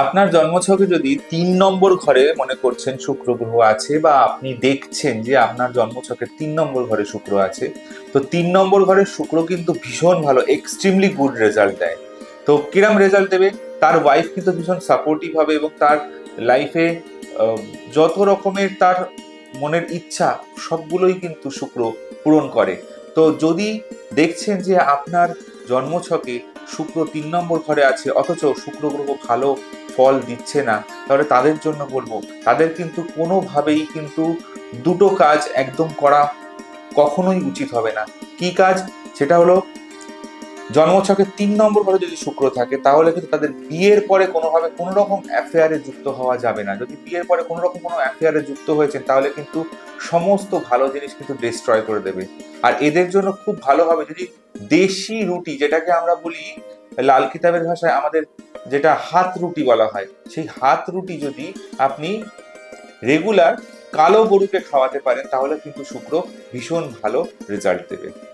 আপনার জন্মছকে যদি তিন নম্বর ঘরে মনে করছেন শুক্র গ্রহ আছে বা আপনি দেখছেন যে আপনার জন্মছকে তিন নম্বর ঘরে শুক্র আছে, তো তিন নম্বর ঘরে শুক্র কিন্তু ভীষণ ভালো এক্সট্রিমলি গুড রেজাল্ট দেয়। তো কিরম রেজাল্ট দেবে? তার ওয়াইফ কিন্তু ভীষণ সাপোর্টিভ হবে এবং তার লাইফে যত রকমের তার মনের ইচ্ছা, সবগুলোই কিন্তু শুক্র পূরণ করে। তো যদি দেখছেন যে আপনার জন্মছকে শুক্র তিন নম্বর ঘরে আছে, অথচ শুক্র গ্রহ ভালো ফল দিচ্ছে না। তাহলে তাদের জন্য বলব, তাদের কিন্তু কোনোভাবেই কিন্তু দুটো কাজ একদম করা কখনোই উচিত হবে না। কি কাজ? সেটা হলো জন্মছকে তিন নম্বর ঘরে যদি শুক্র থাকে, তাহলে কিন্তু তাদের বিয়ের পরে কোনোভাবে কোনো রকম অ্যাফেয়ারে যুক্ত হওয়া যাবে না। যদি বিয়ের পরে কোনো রকম কোনো অ্যাফেয়ারে যুক্ত হয়েছেন, তাহলে কিন্তু সমস্ত ভালো জিনিস কিন্তু ডিস্ট্রয় করে দেবে। আর এদের জন্য খুব ভালো হবে, যদি দেশি রুটি, যেটাকে আমরা বলি লাল কিতাবের ভাষায় আমাদের যেটা হাত রুটি বলা হয়, সেই হাত রুটি যদি আপনি রেগুলার কালো গরুকে খাওয়াতে পারেন, তাহলে কিন্তু শুক্র ভীষণ ভালো রেজাল্ট দেবে।